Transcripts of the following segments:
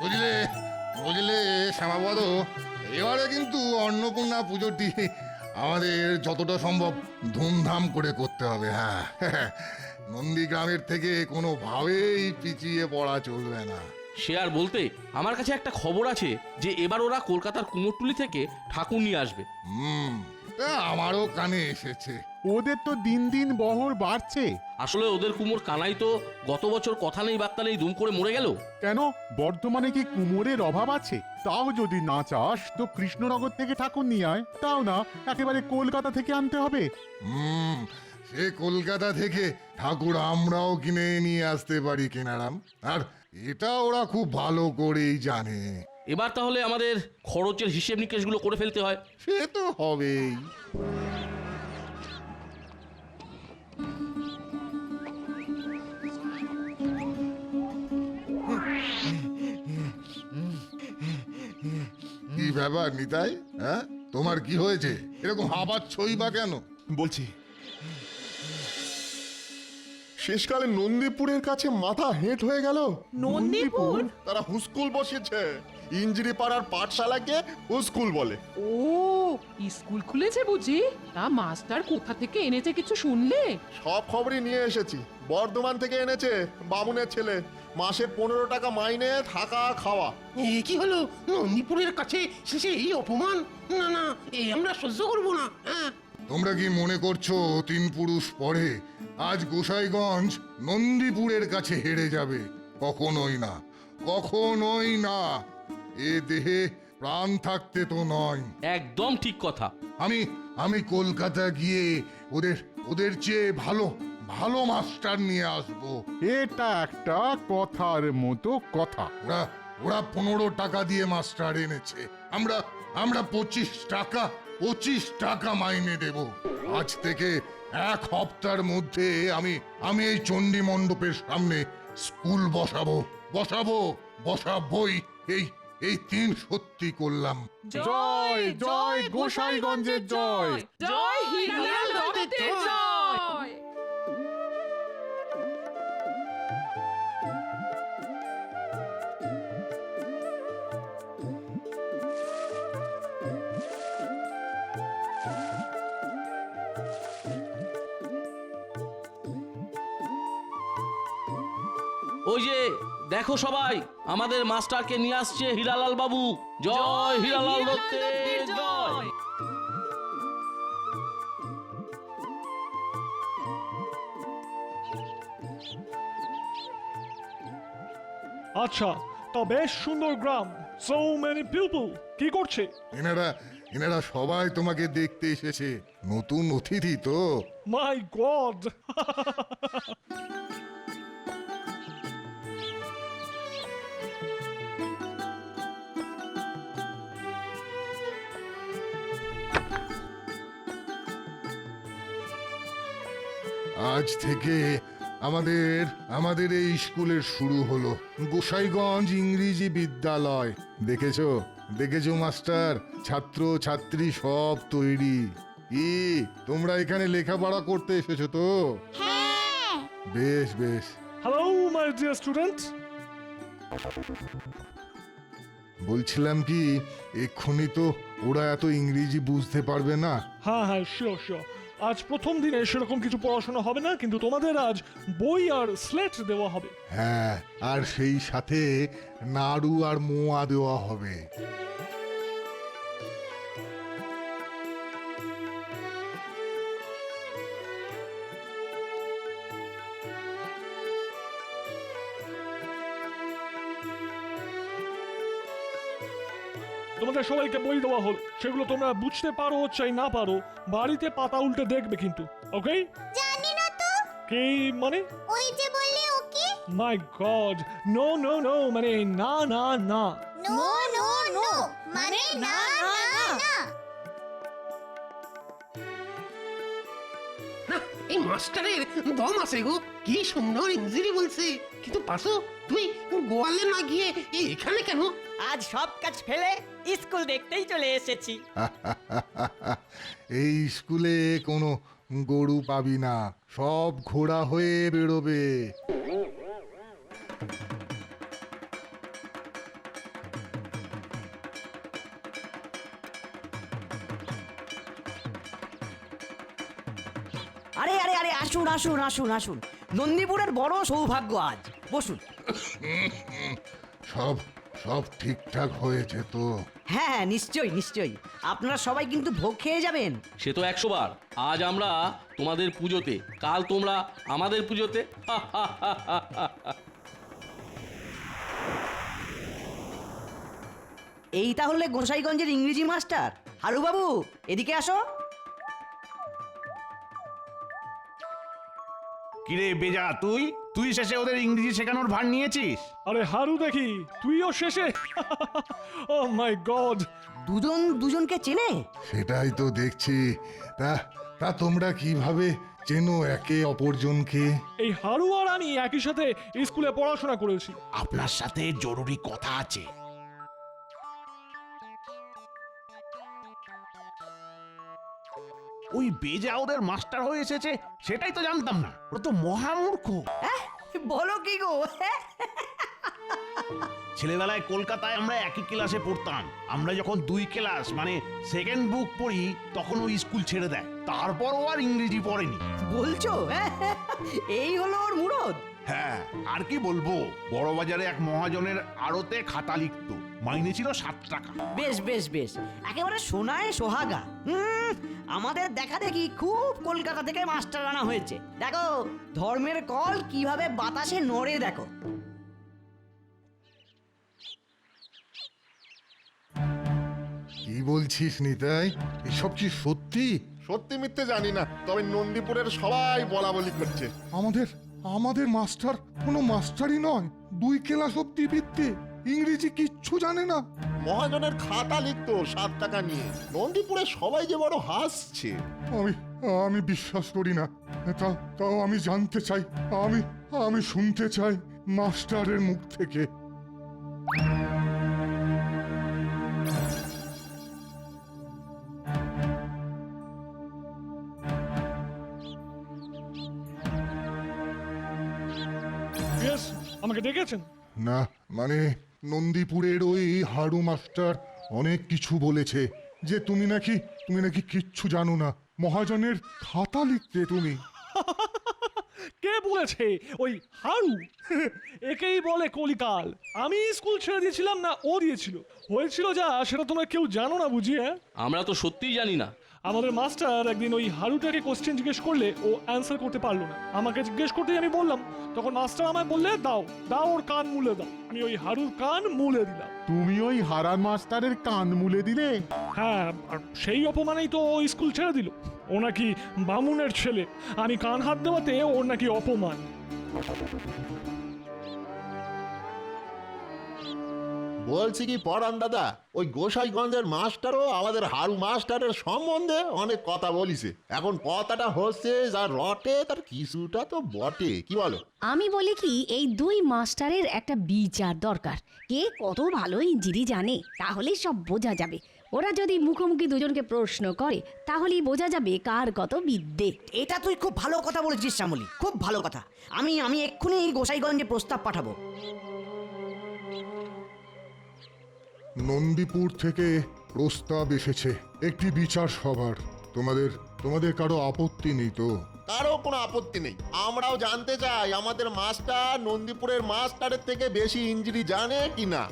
বুঝলে বুঝলে শ্যামাপদ এবারে কিন্তু অন্নপূর্ণা পুজোটি আমাদের যতটা সম্ভব ধুমধাম করে করতে হবে হ্যাঁ। নন্দীগ্রামের থেকে কোনোভাবেই পিছিয়ে পড়া চলবে না। সে আর বলতে আমার কাছে একটা খবর আছে যে এবার ওরা কলকাতার কুমোরটুলি থেকে ঠাকুর নিয়ে আসবে। হুম। তা আমারও কানে এসেছে। ওদের তো দিন দিন বহর বাড়ছে। আসলে ওদের কুমোর কানাই তো গত বছর কথা নেই বার্তা নেই দুম করে মরে গেল। কেন? বর্ধমানে কি কুমোরের অভাব আছে? তাও যদি না চাস তো কৃষ্ণনগর থেকে ঠাকুর নিয়ে আয়। তাও না একেবারে কলকাতা থেকে আনতে হবে। হুম সে কলকাতা থেকে ঠাকুর আমরাও কিনে নিয়ে আসতে পারি কেনারাম। আর এটা ওরা খুব ভালো করেই জানে। এবার তাহলে আমাদের খরচের হিসেব নিকেশগুলো করে ফেলতে হয়। সে তো হবেই। কি ব্যাপার নিতাই? হ্যাঁ? তোমার কি হয়েছে? এরকম হাবাচ্ছই বা কেন? বলছি শেষকালে নন্দীপুরের কাছে মাথা হেঁট হয়ে গেল। নন্দীপুর? তারা হুস্কুল বসেছে। ইঞ্জিরি পাড়ার পাঠশালাকে ও স্কুল বলে। ও স্কুল খুলেছে বুঝি? তা মাস্টার কোথা থেকে এনেছে কিছু শুনলে? সব খবরই নিয়ে এসেছি। বর্ধমান থেকে এনেছে বামুনের ছেলে। মাসে পনেরো টাকা মাইনে থাকা খাওয়া। এ কি হলো? নন্দীপুরের কাছে শেষে এই অপমান? না না এ আমরা সহ্য করব না হ্যাঁ। তোমরা কি মনে করছ তিন পুরুষ পরে আজ গোসাইগঞ্জ নন্দীপুরের কাছে হেরে যাবে। কখনোই না কখনোই না। এ দেহে প্রাণ থাকতে তো নয়। একদম ঠিক কথা। আমি আমি কলকাতা গিয়ে ওদের ওদের চেয়ে ভালো ভালো মাস্টার নিয়ে আসব। এটা একটা কথার মতো কথা। ওরা ওরা পনেরো টাকা দিয়ে মাস্টার এনেছে। আমরা আমরা পঁচিশ টাকা পঁচিশ টাকা মাইনে দেব। আজ থেকে এক হপ্তার মধ্যে আমি আমি এই চণ্ডী মণ্ডপের সামনে স্কুল বসাবো বসাবো বসাবই এই এই তিন সত্যি করলাম। জয় জয় গোসাইগঞ্জের জয়। জয় হিরালাল দেখো সবাই আমাদের মাস্টারকে নিয়ে আসছে হীরালাল বাবু। জয় হীরালাল দত্তের জয়। আচ্ছা তা বেশ সুন্দর গ্রাম। সো মেনি পিপল কি করছে? এনারা এনারা সবাই তোমাকে দেখতে এসেছে। নতুন অতিথি তো। মাই গড আজ থেকে আমাদের আমাদের এই স্কুলের শুরু হলো। গোসাইগঞ্জ ইংরেজি বিদ্যালয়। দেখেছ? দেখেছ মাস্টার? ছাত্র ছাত্রী সব তৈরি। কি তোমরা এখানে লেখাপড়া করতে এসেছ তো? বেশ বেশ। হ্যালো মাই ডিয়ার স্টুডেন্ট বলছিলাম কি এক্ষুনি তো ওরা এত ইংরেজি বুঝতে পারবে না। হ্যাঁ হ্যাঁ শিওর শিওর আজ প্রথম দিনে সেরকম কিছু পড়াশোনা হবে না, কিন্তু তোমাদের আজ বই আর স্লেট দেওয়া হবে। হ্যাঁ আর সেই সাথে নাড়ু আর মোয়া দেওয়া হবে। তোমাদের সবাইকে বই দেওয়া হল সেগুলো তোমরা বুঝতে পারো চাই না পারো বাড়িতে পাতা উল্টে দেখবে কিন্তু ওকে? জানি না তো। কি মানে? ওই যে বললে okay my god no no no মানে না না না। নো নো নো মানে না না না। এই মাস্টারের দম আছে গো কি সুন্দর ইঞ্জিরি বলছে। কিন্তু পাশো তুই গোয়ালে না গিয়ে এখানে কেন? আজ সব কাজ ফেলে স্কুল দেখতেই চলে এসেছি। এই স্কুলে কোনো গরু পাবি না সব ঘোড়া হয়ে বেরোবে। আসুন আসুন আসুন। নন্দীপুরের বড় সৌভাগ্য আজ। বসুন। সব সব ঠিকঠাক হয়েছে তো? হ্যাঁ হ্যাঁ নিশ্চয়ই নিশ্চয়ই। আপনারা সবাই কিন্তু ভোগ খেয়ে যাবেন। সে তো একশো বার। আজ আমরা তোমাদের পুজোতে কাল তোমরা আমাদের পুজোতে। এই তাহলে গোসাইগঞ্জের ইংরেজি মাস্টার হারু বাবু এদিকে আসো। কিরে বেজা তুই? তুই শেষে ওদের ইংরেজি শেখানোর ভার নিয়েছিস? আরে হারু দেখি তুইও শেষে? ও মাই গড দুজন দুজনকে চেনে? সেটাই তো দেখছি। তা তা তোমরা কীভাবে চেনো একে অপরজনকে? এই হারু আর আমি একই সাথে স্কুলে পড়াশোনা করেছি। আপনার সাথে জরুরি কথা আছে। ওই বেজা ওদের মাস্টার হয়ে এসেছে সেটাই তো জানতাম না। ও তো মহামূর্খ বলো কি গো? ছেলেবেলায় কলকাতায় আমরা একই ক্লাসে পড়তাম। আমরা যখন দুই ক্লাস মানে সেকেন্ড বুক পড়ি তখন ওই স্কুল ছেড়ে দেয়। তারপর ও আর ইংরেজি পড়েনি। বলছো? এই হলো ওর মুরদ? হ্যাঁ আর কি বলব? বড় বাজারে এক মহাজনের আড়তে খাতা লিখতো। মাইনে ছিল সাত টাকা। বেশ বেশ বেশ। একেবারে সোনায় সোহাগা। হুম, আমাদের দেখা দেখি খুব কলকাতা থেকে মাস্টার আনা হয়েছে। দেখো ধর্মের কল কীভাবে বাতাসে নড়ে দেখো। কি বলছিস নিতাই? এসব কি সত্যি? সত্যি মিথ্যে জানি না তবে নন্দীপুরের সবাই বলা বলি করছে। আমাদের আমাদের মাস্টার কোনো মাস্টারই নয় দুই ক্লাস অব্দি বিদ্যে ইংরেজি কিচ্ছু জানে না। মহাজনের খাতা লিখতো সাত টাকা নিয়ে। নন্দীপুরে সবাই যে বড় হাসছে। আমি আমি বিশ্বাস করি না। তা তাও আমি জানতে চাই। আমি আমি শুনতে চাই মাস্টারের মুখ থেকে। ইয়েস আমাকে ডেকেছেন? না মানে নন্দীপুরের ওই হাড়ু মাস্টার অনেক কিছু বলেছে। যে তুমি নাকি তুমি নাকি কিচ্ছু জানো না। মহাজনের খাতা লিখতে তুমি। কে বলেছে? ওই হারু একেই বলে কলিকাল আমি স্কুল ছেড়ে দিয়েছিলাম না ও দিয়েছিল। হয়েছিল যা সেটা তোমরা কেউ জানো না বুঝি হ্যাঁ? আমরা তো সত্যিই জানি না। আমাদের মাস্টার একদিন ওই হারুটাকে কোশ্চেন জিজ্ঞেস করলে ও অ্যান্সার করতে পারল না। আমাকে জিজ্ঞেস করতেই আমি বললাম তখন মাস্টার আমায় বললে দাও দাও ওর কান মুলে দাও। আমি ওই হারুর কান মুলে দিলাম। তুমি ওই হারান মাস্টারের কান মুলে দিলে? হ্যাঁ আর সেই অপমানেই তো ও স্কুল ছেড়ে দিল। ও নাকি বামুনের ছেলে। আমি কান হাত দেওয়াতে ওর নাকি অপমান। বলছি কি পরান দাদা ওই গোসাইগঞ্জের মাস্টারও আমাদের হারু মাস্টারের সম্বন্ধে অনেক কথা বলিছে। এখন কথাটা হচ্ছে যা রটে তার কিছুটা তো বটে কি বলো? আমি বলি কি এই দুই মাস্টারের একটা বিচার দরকার। কে কত ভালো ইঞ্জিনি জানে তাহলেই সব বোঝা যাবে। ওরা যদি মুখোমুখি দুজনকে প্রশ্ন করে তাহলেই বোঝা যাবে কার কত বিদ্যে। এটা তুই খুব ভালো কথা বলেছিস শ্যামলি খুব ভালো কথা। আমি আমি এক্ষুনি এই গোসাইগঞ্জে প্রস্তাব পাঠাবো। নন্দীপুর থেকে প্রস্তাব এসেছে। একটি বিচার সভার। তোমাদের তোমাদের কারও আপত্তি নেই তো? কারও কোনো আপত্তি নেই। আমরাও জানতে চাই আমাদের মাস্টার নন্দীপুরের মাস্টারের থেকে বেশি ইঞ্জুরি জানে কি না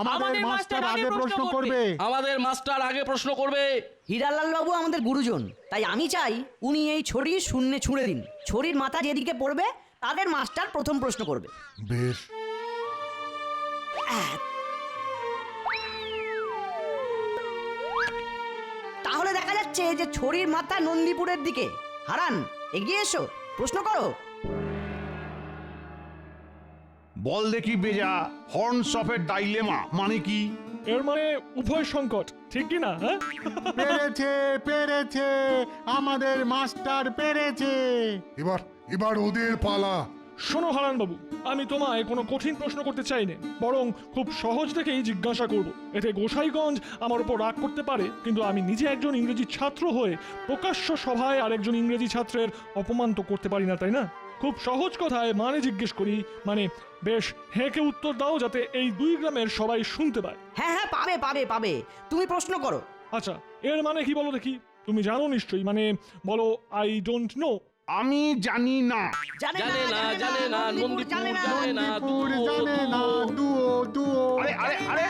আমাদের মাস্টার আগে প্রশ্ন করবে। আমাদের মাস্টার আগে প্রশ্ন করবে। হিরালাল বাবু আমাদের গুরুজন তাই আমি চাই উনি এই ছড়ি শূন্যে ছুঁড়ে দিন। ছড়ির মাথা যেদিকে পড়বে তাদের মাস্টার প্রথম প্রশ্ন করবে। বেশ। তাহলে দেখা যাচ্ছে যে ছড়ির মাথা নন্দীপুরের দিকে। হারান এগিয়ে এসো প্রশ্ন করো। বল দেখি বেজা হর্নস অফের ডাইলেমা মানে কি? এর মানে উভয় সংকট ঠিক কি না হ্যাঁ? পেরেছে পেরেছে আমাদের মাস্টার পেরেছে। এবার এবার ওদের পালা। শোনো হারান বাবু আমি তোমায় কোনো কঠিন প্রশ্ন করতে চাই না বরং খুব সহজ থেকেই জিজ্ঞাসা করব। এতে গোসাইগঞ্জ আমার উপর রাগ করতে পারে কিন্তু আমি নিজে একজন ইংরেজি ছাত্র হয়ে প্রকাশ্য সভায় আরেকজন ইংরেজি ছাত্রের অপমান তো করতে পারি না তাই না? খুব সহজ কথায় মানে জিজ্ঞেস করি মানে বেশ হেঁকে উত্তর দাও যাতে এই দুই গ্রামের সবাই শুনতে পায়। হ্যাঁ হ্যাঁ পাবে পাবে পাবে। তুমি প্রশ্ন করো। আচ্ছা এর মানে কি বলো দেখি? তুমি জানো নিশ্চয়ই মানে বলো আই ডোন্ট নো আমি জানি না জানে না জানে না নন্দীপুর জানে না মণিপুর জানে না দুও দুও আরে আরে আরে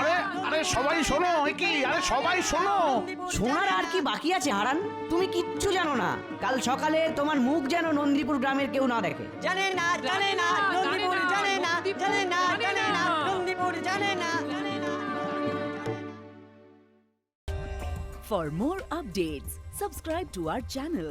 আরে আরে সবাই শোনো কি আরে সবাই শোনো শোনার আর কি বাকি আছে হারান তুমি কিচ্ছু জানো না কাল সকালে তোমার মুখ যেন নন্দীপুর গ্রামের কেউ না দেখে জানে না জানে না নন্দীপুর জানে না জানে না জানে না নন্দীপুর জানে না For more updates, subscribe to our channel,